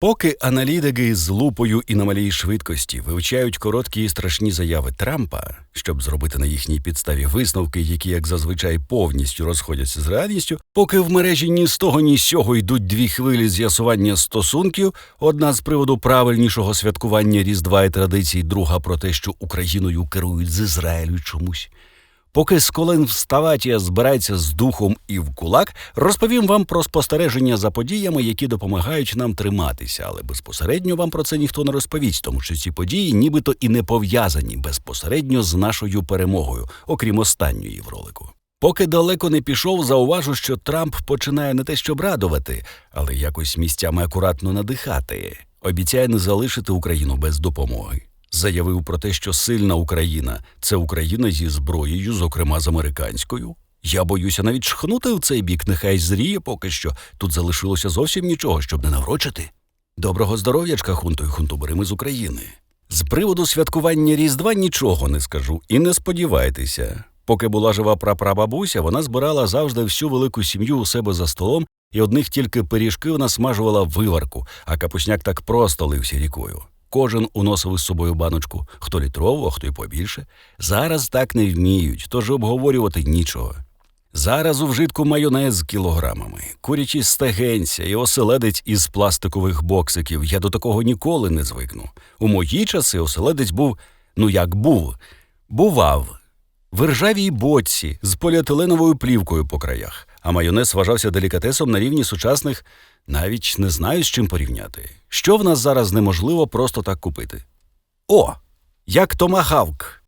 Поки аналітики з лупою і на малій швидкості вивчають короткі і страшні заяви Трампа, щоб зробити на їхній підставі висновки, які, як зазвичай, повністю розходяться з реальністю, поки в мережі ні з того, ні з сього йдуть дві хвилі з'ясування стосунків, одна з приводу правильнішого святкування Різдва і традицій, друга про те, що Україною керують з Ізраїлю чомусь. Поки Сколен Вставатія збирається з духом і в кулак, розповім вам про спостереження за подіями, які допомагають нам триматися, але безпосередньо вам про це ніхто не розповість, тому що ці події нібито і не пов'язані безпосередньо з нашою перемогою, окрім останньої в ролику. Поки далеко не пішов, зауважу, що Трамп починає не те щоб радувати, але якось місцями акуратно надихати. Обіцяє не залишити Україну без допомоги. Заявив про те, що сильна Україна це Україна зі зброєю, зокрема з американською. Я боюся навіть шхнути в цей бік, нехай зріє поки що. Тут залишилося зовсім нічого, щоб не наврочити. Доброго здоров'ячка, хунту і хунтуберими з України. З приводу святкування Різдва нічого не скажу і не сподівайтеся. Поки була жива прапрабабуся, вона збирала завжди всю велику сім'ю у себе за столом, і одних тільки пиріжків насмажувала виварку, а капусняк так просто лився рікою. Кожен уносив із собою баночку, хто літрову, а хто й побільше. Зараз так не вміють, тож обговорювати нічого. Зараз у вжитку майонез з кілограмами, курячі стегенця і оселедець із пластикових боксиків. Я до такого ніколи не звикну. У мої часи оселедець був, ну як був, бував, в ржавій боці з поліетиленовою плівкою по краях, а майонез вважався делікатесом на рівні сучасних, навіть не знаю з чим порівняти. Що в нас зараз неможливо просто так купити? О, як томагавк.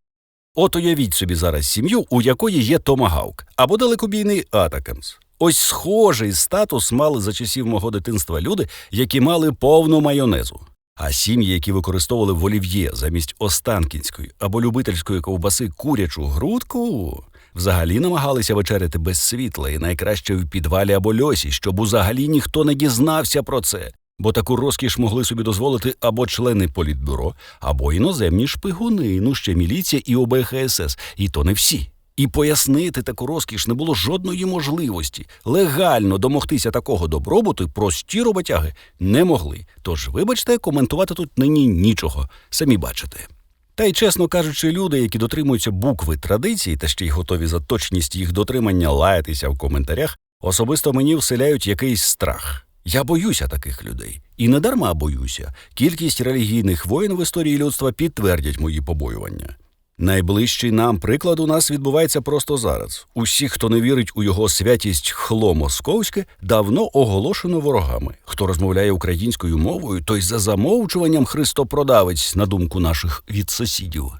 От уявіть собі зараз сім'ю, у якої є томагавк або далекобійний Атакамс. Ось схожий статус мали за часів мого дитинства люди, які мали повну майонезу. А сім'ї, які використовували в олів'є замість останкінської або любительської ковбаси курячу грудку, взагалі намагалися вечеряти без світла і найкраще в підвалі або льосі, щоб узагалі ніхто не дізнався про це. Бо таку розкіш могли собі дозволити або члени політбюро, або іноземні шпигуни, ну ще міліція і ОБХСС, і то не всі. І пояснити таку розкіш не було жодної можливості. Легально домогтися такого добробуту прості роботяги не могли. Тож, вибачте, коментувати тут нині нічого, самі бачите. Та й, чесно кажучи, люди, які дотримуються букви традицій та ще й готові за точність їх дотримання лаятися в коментарях, особисто мені вселяють якийсь страх. Я боюся таких людей. І не дарма боюся. Кількість релігійних воїн в історії людства підтвердять мої побоювання. Найближчий нам приклад у нас відбувається просто зараз. Усі, хто не вірить у його святість хло московське, давно оголошено ворогами. Хто розмовляє українською мовою, той за замовчуванням христопродавець, на думку наших від сусідів.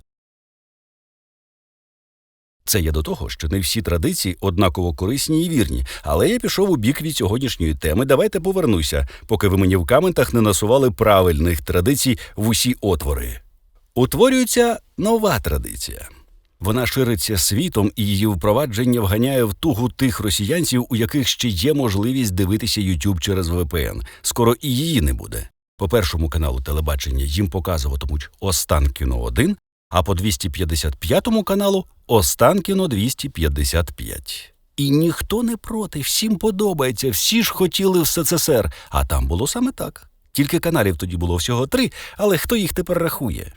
Це є до того, що не всі традиції однаково корисні і вірні, але я пішов у бік від сьогоднішньої теми. Давайте повернуся, поки ви мені в коментах не насували правильних традицій в усі отвори. Утворюється нова традиція. Вона шириться світом, і її впровадження вганяє в тугу тих росіянців, у яких ще є можливість дивитися YouTube через VPN. Скоро і її не буде. По першому каналу телебачення їм показуватимуть Останкіно 1, а по 255 каналу Останкіно 255. І ніхто не проти, всім подобається, всі ж хотіли в СЦСР, а там було саме так. Тільки каналів тоді було всього три, але хто їх тепер рахує?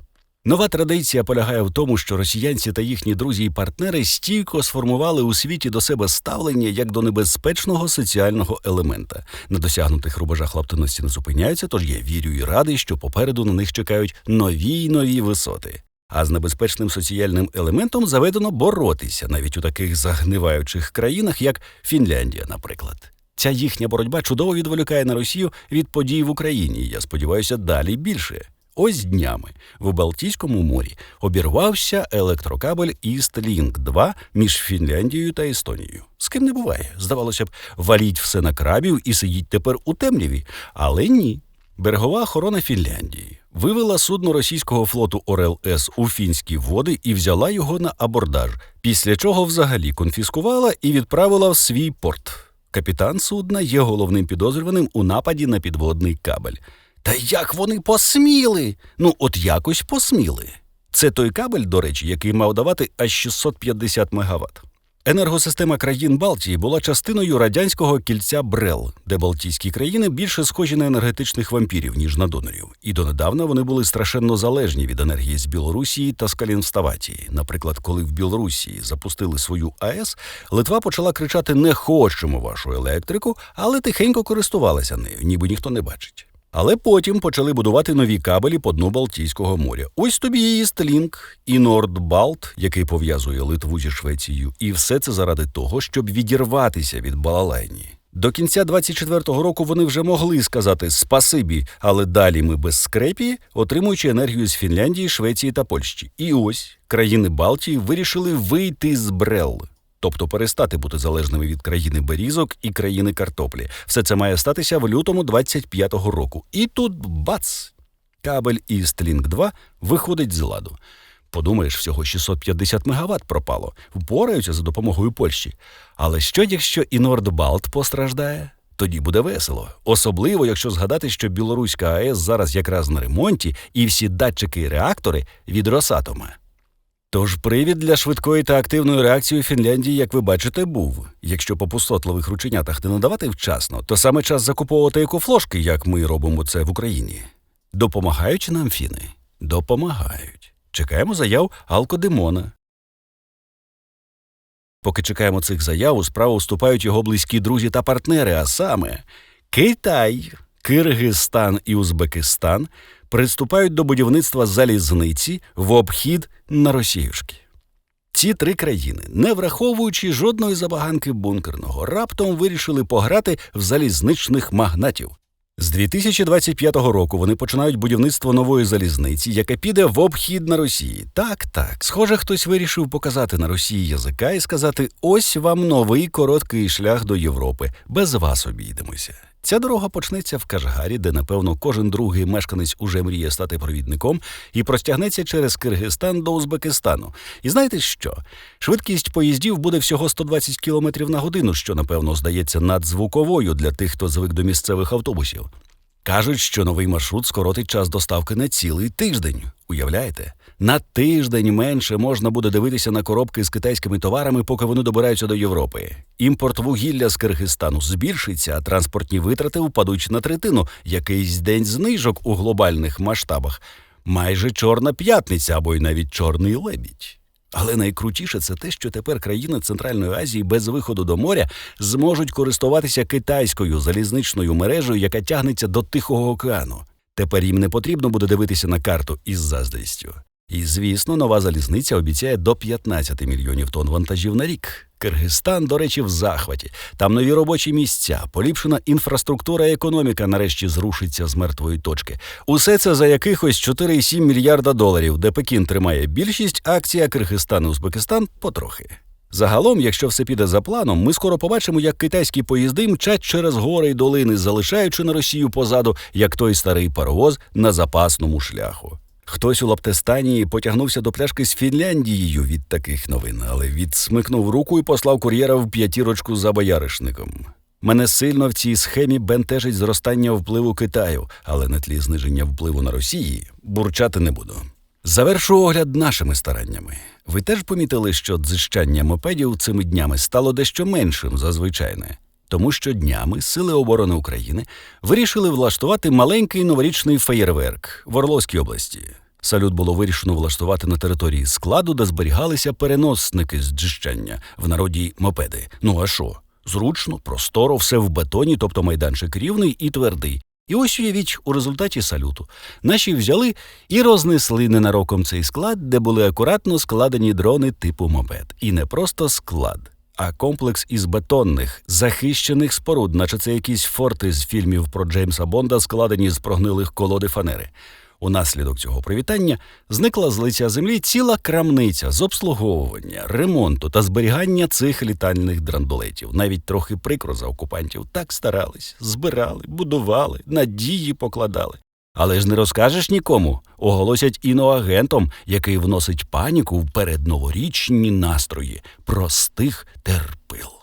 Нова традиція полягає в тому, що росіянці та їхні друзі і партнери стійко сформували у світі до себе ставлення як до небезпечного соціального елемента. На досягнутих рубежах лаптаності не зупиняються, тож я вірю і радий, що попереду на них чекають нові й нові висоти. А з небезпечним соціальним елементом заведено боротися навіть у таких загниваючих країнах, як Фінляндія, наприклад. Ця їхня боротьба чудово відволікає на Росію від подій в Україні. Я сподіваюся, далі більше. Ось днями в Балтійському морі обірвався електрокабель Істлінк 2 між Фінляндією та Естонією. З ким не буває. Здавалося б, валіть все на крабів і сидіть тепер у темряві. Але ні. Берегова охорона Фінляндії вивела судно російського флоту Орел С у фінські води і взяла його на абордаж, після чого взагалі конфіскувала і відправила в свій порт. Капітан судна є головним підозрюваним у нападі на підводний кабель. Та як вони посміли? Ну, от якось посміли. Це той кабель, до речі, який мав давати аж 650 мегаватт. Енергосистема країн Балтії була частиною радянського кільця Брел, де Балтійські країни більше схожі на енергетичних вампірів, ніж на донорів. І донедавна вони були страшенно залежні від енергії з Білорусії та Скалінставатії. Наприклад, коли в Білорусі запустили свою АЕС, Литва почала кричати: Не хочемо вашу електрику, але тихенько користувалася нею, ніби ніхто не бачить. Але потім почали будувати нові кабелі по дну Балтійського моря. Ось тобі і Стлінг, і Нордбалт, який пов'язує Литву зі Швецією, і все це заради того, щоб відірватися від Балалайні. До кінця 24-го року вони вже могли сказати спасибі, але далі ми без скрепі, отримуючи енергію з Фінляндії, Швеції та Польщі. І ось країни Балтії вирішили вийти з Брел тобто перестати бути залежними від країни берізок і країни картоплі. Все це має статися в лютому 25-го року. І тут бац! Кабель із Тлінг 2 виходить з ладу. Подумаєш, всього 650 мегаватт пропало, впораються за допомогою Польщі. Але що, якщо і Нордбалт постраждає? Тоді буде весело, особливо якщо згадати, що білоруська АЕС зараз якраз на ремонті, і всі датчики і реактори від Росатома. Тож привід для швидкої та активної реакції Фінляндії, як ви бачите, був. Якщо по пустотливих рученятах не надавати вчасно, то саме час закуповувати екофлошки, як ми робимо це в Україні. Допомагають нам фіни? Допомагають. Чекаємо заяв Алкодемона. Поки чекаємо цих заяв, у справу вступають його близькі друзі та партнери, а саме Китай, Киргизстан і Узбекистан приступають до будівництва залізниці в обхід на Росіюшки. Ці три країни, не враховуючи жодної забаганки бункерного, раптом вирішили пограти в залізничних магнатів. З 2025 року вони починають будівництво нової залізниці, яка піде в обхід на Росії. Так, так. Схоже, хтось вирішив показати на Росії язика і сказати: ось вам новий короткий шлях до Європи. Без вас обійдемося. Ця дорога почнеться в Кашгарі, де, напевно, кожен другий мешканець уже мріє стати провідником, і простягнеться через Киргизстан до Узбекистану. І знаєте що? Швидкість поїздів буде всього 120 км на годину, що, напевно, здається надзвуковою для тих, хто звик до місцевих автобусів. Кажуть, що новий маршрут скоротить час доставки на цілий тиждень. Уявляєте? На тиждень менше можна буде дивитися на коробки з китайськими товарами, поки вони добираються до Європи. Імпорт вугілля з Киргизстану збільшиться, а транспортні витрати впадуть на третину. Якийсь день знижок у глобальних масштабах. Майже чорна п'ятниця або й навіть чорний лебідь. Але найкрутіше це те, що тепер країни Центральної Азії без виходу до моря зможуть користуватися китайською залізничною мережею, яка тягнеться до Тихого океану. Тепер їм не потрібно буде дивитися на карту із заздрістю. І, звісно, нова залізниця обіцяє до 15 мільйонів тонн вантажів на рік. Киргизстан, до речі, в захваті. Там нові робочі місця, поліпшена інфраструктура і економіка нарешті зрушиться з мертвої точки. Усе це за якихось 4,7 мільярда доларів, де Пекін тримає більшість, акція Киргизстан і Узбекистан потрохи. Загалом, якщо все піде за планом, ми скоро побачимо, як китайські поїзди мчать через гори й долини, залишаючи на Росію позаду, як той старий паровоз на запасному шляху. Хтось у Лаптестанії потягнувся до пляшки з Фінляндією від таких новин, але відсмикнув руку і послав кур'єра в п'ятірочку за бояришником. Мене сильно в цій схемі бентежить зростання впливу Китаю, але на тлі зниження впливу на Росії бурчати не буду. Завершу огляд нашими стараннями. Ви теж помітили, що дзищання мопедів цими днями стало дещо меншим за звичайне, тому що днями Сили оборони України вирішили влаштувати маленький новорічний феєрверк в Орловській області. Салют було вирішено влаштувати на території складу, де зберігалися переносники з джищання, в народі мопеди. Ну а що? Зручно, просторо, все в бетоні, тобто майданчик рівний і твердий. І ось уявіть, у результаті салюту наші взяли і рознесли ненароком цей склад, де були акуратно складені дрони типу мопед. І не просто склад, а комплекс із бетонних, захищених споруд, наче це якісь форти з фільмів про Джеймса Бонда, складені з прогнилих колоди фанери. Унаслідок цього привітання зникла з лиця землі ціла крамниця з обслуговування, ремонту та зберігання цих літальних драндулетів. Навіть трохи прикро за окупантів так старались, збирали, будували, надії покладали. Але ж не розкажеш нікому, оголосять іноагентом, який вносить паніку в передноворічні настрої простих терпил.